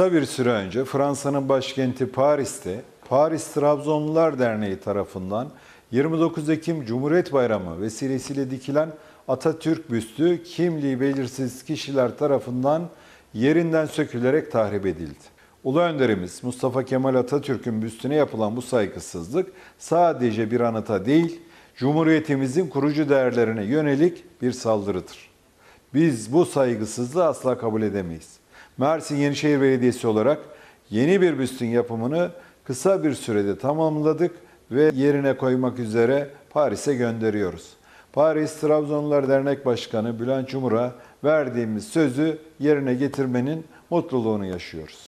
Kısa bir süre önce Fransa'nın başkenti Paris'te Paris Trabzonlular Derneği tarafından 29 Ekim Cumhuriyet Bayramı vesilesiyle dikilen Atatürk büstü kimliği belirsiz kişiler tarafından yerinden sökülerek tahrip edildi. Ulu önderimiz Mustafa Kemal Atatürk'ün büstüne yapılan bu saygısızlık sadece bir anıta değil, Cumhuriyetimizin kurucu değerlerine yönelik bir saldırıdır. Biz bu saygısızlığı asla kabul edemeyiz. Mersin Yenişehir Belediyesi olarak yeni bir büstün yapımını kısa bir sürede tamamladık ve yerine koymak üzere Paris'e gönderiyoruz. Paris Trabzonlular Dernek Başkanı Bülent Cumhur'a verdiğimiz sözü yerine getirmenin mutluluğunu yaşıyoruz.